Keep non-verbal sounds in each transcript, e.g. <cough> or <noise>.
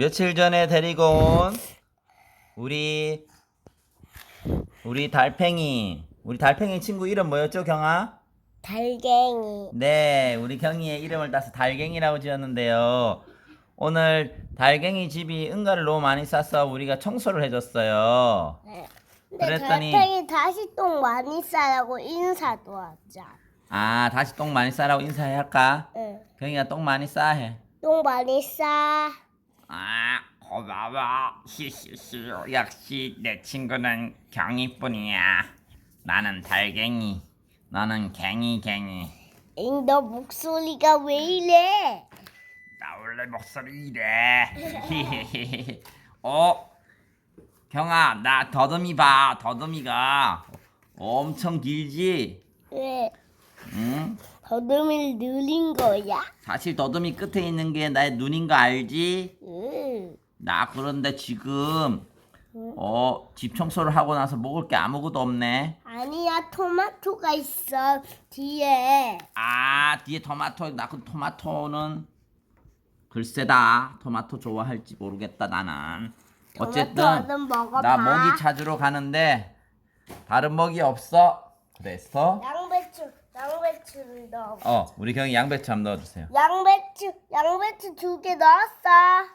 며칠 전에 데리고 온 우리 우리 달팽이 우리 달팽이 친구 이름 뭐였죠 경아? 달갱이. 네 우리 경이의 이름을 따서 달갱이라고 지었는데요 오늘 달갱이 집이 응가를 너무 많이 싸서 우리가 청소를 해줬어요 네. 근데 그랬더니- 달팽이 다시 똥 많이 싸라고 인사도 하자. 아 다시 똥 많이 싸라고 인사해 할까? 응. 경이가 똥 많이 싸해 똥 많이 싸. 아 고마워. 히히히 역시 내 친구는 경이뿐이야. 나는 달갱이. 너는 갱이갱이. 잉, 너 목소리가 왜 이래? 나 원래 목소리 이래. 히히히 <laughs> 어? 경아 나 더듬이 봐. 더듬이가 엄청 길지? 왜? 응 더듬이를 늘린 거야? 사실 더듬이 끝에 있는 게 나의 눈인 거 알지 응. 나 그런데 지금 어 집 청소를 하고 나서 먹을 게 아무것도 없네 아니야, 토마토가 있어, 뒤에. 아 뒤에 토마토 나 그 토마토는 글쎄다 토마토 좋아할지 모르겠다 나는 어쨌든 토마토 먹어봐. 나 먹이 찾으러 가는데 다른 먹이 없어 그래서 양배추, 양배추를 넣어. 어 우리 경이 양배추 한번 넣어주세요 양배추, 양배추 두 개 넣었어.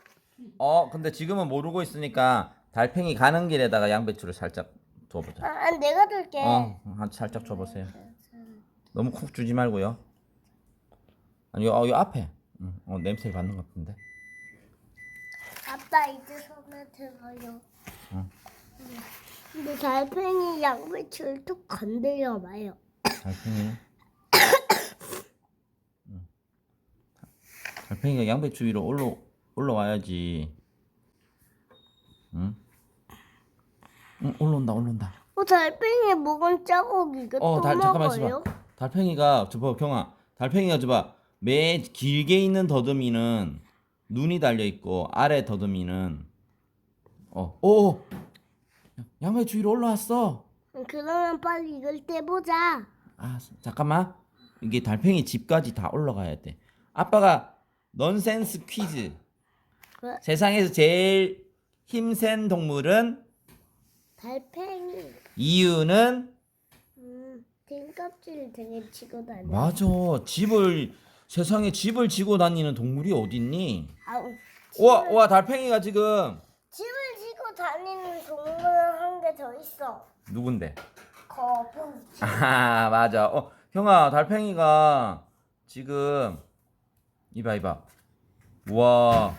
어 근데 지금은 모르고 있으니까 달팽이 가는 길에다가 양배추를 살짝 줘보자 아, 내가 줄게. 어, 한 살짝 줘보세요. 너무 쿡 주지 말고요. 아니, 어, 이 앞에. 응, 어, 냄새 받는 것 같은데. 아빠 이제 손에 들어요. 응. 응. 근데 달팽이 양배추를 툭 건드려 봐요. 달팽이. 달팽이가 양배추 위로 올라 올라와야지. 응? 응, 올라온다, 올라온다. 어, 달팽이 먹은 자국이가 어, 또 달, 잠깐만 먹어요? 있어봐. 달팽이가 저봐 경아. 달팽이가 저봐. 매 길게 있는 더듬이는 눈이 달려 있고 아래 더듬이는 어, 오, 양배추 위로 올라왔어. 응, 그러면 빨리 이걸 떼보자. 아, 잠깐만. 이게 달팽이 집까지 다 올라가야 돼. 아빠가 넌센스 퀴즈. 그 세상에서 제일 힘센 동물은 달팽이. 이유는 음, 등껍질을 등에 치고 다녀. 맞아. 집을 세상에 집을 지고 다니는 동물이 어딨니? 아우, 와, 와 달팽이가 지금 집을 지고 다니는 동물은 한개 더 있어. 누군데? 거북이. <laughs> 아 맞아. 어 형아 달팽이가 지금 이봐 이봐. 와.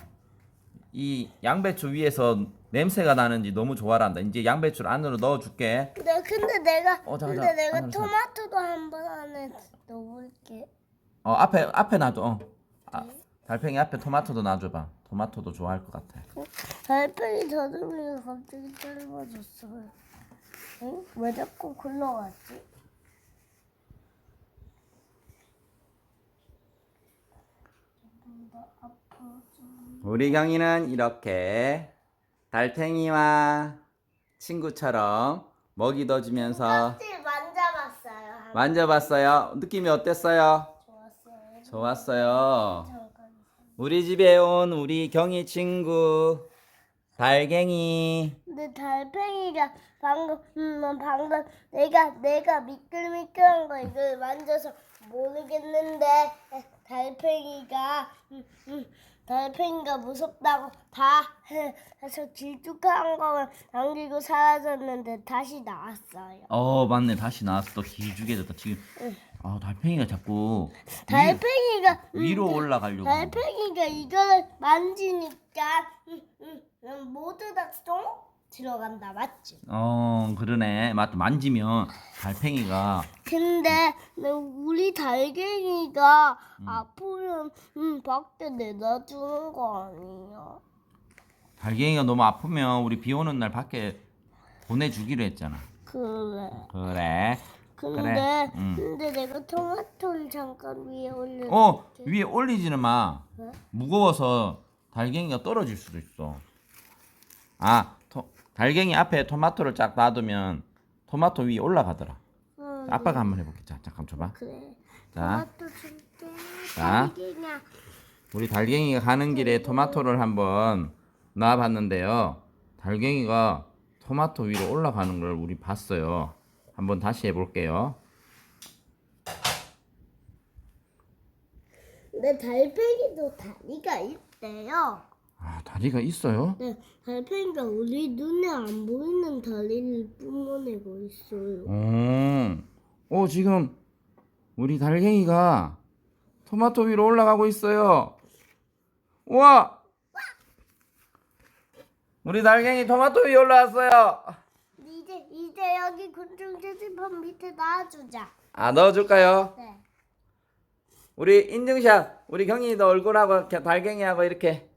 이 양배추 위에서 냄새가 나는지 너무 좋아한다. 이제 양배추를 안으로 넣어줄게. 근데 근데 내가 어, 잠깐, 근데 잠깐. 내가 잠깐, 토마토도 한번 안에 넣어볼게. 어 앞에 앞에 놔줘. 어. 아, 달팽이 앞에 토마토도 놔줘봐. 토마토도 좋아할 것 같아. 달팽이 더듬이가 갑자기 짧아졌어요. 응? 왜 자꾸 굴러갔지? 우리 경이는 이렇게 달팽이와 친구처럼 먹이 넣어주면서 껍질 만져봤어요. 한 만져봤어요. 느낌이 어땠어요? 좋았어요. 좋았어요. 우리 집에 온 우리 경이 친구 달갱이. 근데 달팽이가 방금 음, 방금 내가 내가 미끌미끌한 거 이걸 만져서 모르겠는데 에, 달팽이가 음, 음, 달팽이가 무섭다고 다 해- 해서 질쭉한 거만 남기고 사라졌는데 다시 나왔어요. 어 맞네 다시 나왔어 또 길쭉해 졌다 지금. 아 달팽이가 자꾸 달팽이가 음, 위, 로 올라가려고. 달팽이가 이거를 만지니까 음, 음, 음, 모두 다똥 들어간다 맞지? 어 그러네. 맞다 만지면 달팽이가 근데 우리 달갱이가 음. 아프면 음, 밖에 내다주는 거 아니야? 달갱이가 너무 아프면 우리 비 오는 날 밖에 보내주기로 했잖아. 그래. 그래. 근데 그래, 음. 근데 내가 토마토를 잠깐 위에 올려. 어 위에 올리지는 마. 왜? 무거워서 달갱이가 떨어질 수도 있어. 아, 토, 달갱이 앞에 토마토를 쫙 놔두면 토마토 위에 올라가더라. 응, 아빠가 한번 해볼게. 자, 잠깐 줘봐. 그래. 자, 토마토 줄게. 자. 달갱이야. 우리 달갱이가 가는 길에 토마토를 한번 놔봤는데요. 달갱이가 토마토 위로 올라가는 걸 우리 봤어요. 한번 다시 해볼게요. 근데 달팽이도 다리가 있대요. 아, 다리가 있어요? 네, 달팽이가 우리 눈에 안 보이는 다리를 뿜어내고 있어요. 오, 오 지금 우리 달갱이가 토마토 위로 올라가고 있어요. 우와! 우리 달갱이 토마토 위에 올라왔어요. 이제 이제 여기 곤충 채집판 밑에 놔주자. 아, 넣어줄까요? 네. 우리 인증샷, 우리 경이도 얼굴하고 달갱이하고 이렇게.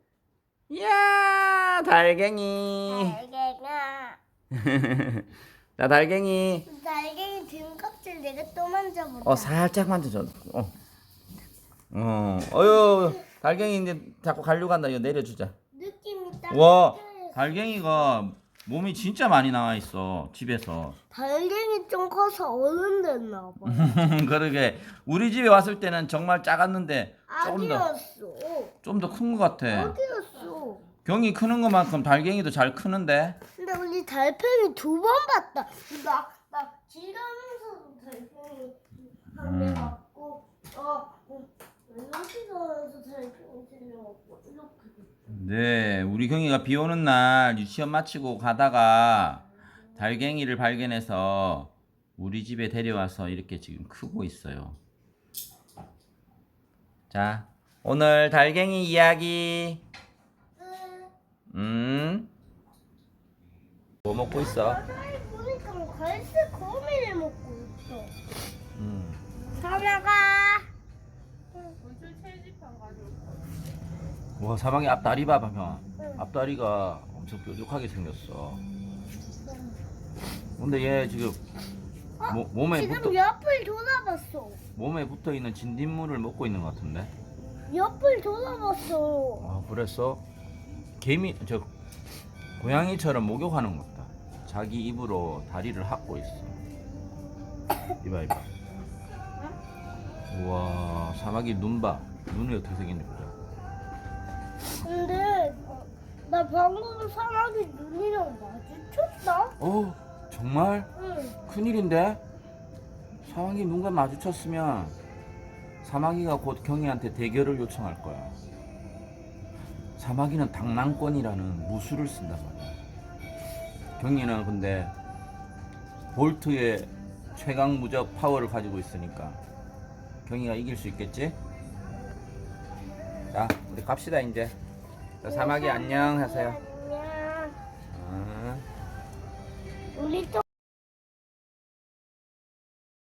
이야, 달갱이. 달팽이가 <laughs> 자, 달갱이. 달팽이 등껍질 내가 또 만져보자. 어 살짝 만져줘. 어. 어. 어유 달갱이 이제 자꾸 가려고 한다. 이거 내려주자. 느낌이 딱. 와 달갱이가 몸이 진짜 많이 나와 있어 집에서. 달팽이 좀 커서 어른 됐나 봐. <laughs> 그러게 우리 집에 왔을 때는 정말 작았는데 조금 더좀더 아기였어. 큰것 같아. 아기였어. 경이 크는 것만큼 달갱이도 잘 크는데. 근데 우리 달팽이 두 번 봤다. 나 나 길 가면서도 달팽이 어 어, 여기 가면서 달팽이 들려왔고 이렇게. 네, 우리 경이가 비 오는 날 유치원 마치고 가다가 달갱이를 발견해서 우리 집에 데려와서 이렇게 지금 크고 있어요. 자, 오늘 달갱이 이야기. 음. 뭐 먹고 있어? 갈색 거미를 먹고 있어. 음. 사나가. 와, 사방에 앞다리 봐봐, 형. 앞다리가 엄청 뾰족하게 생겼어. 근데 얘 지금 모, 몸에 지금 붙어 옆을 돌아봤어. 몸에 붙어 있는 진딧물을 먹고 있는 것 같은데. 옆을 돌아봤어. 아 그래서 개미 저 고양이처럼 목욕하는 것 같다. 자기 입으로 다리를 핥고 있어. 이봐 이봐. 우와 사마귀 눈 봐. 눈이 어떻게 생겼는지 보자. 근데 어, 나 방금 사람이 눈이랑 마주쳤다. 어 정말 응. 큰일인데. 사마귀 눈과 마주쳤으면 사마귀가 곧 경이한테 대결을 요청할 거야. 사마귀는 당랑권이라는 무술을 쓴단 말이야. 경이는 근데 볼트의 최강 무적 파워를 가지고 있으니까 경이가 이길 수 있겠지? 자, 우리 갑시다 이제. 자, 사마귀 안녕 하세요. 안녕. 아. 우리 또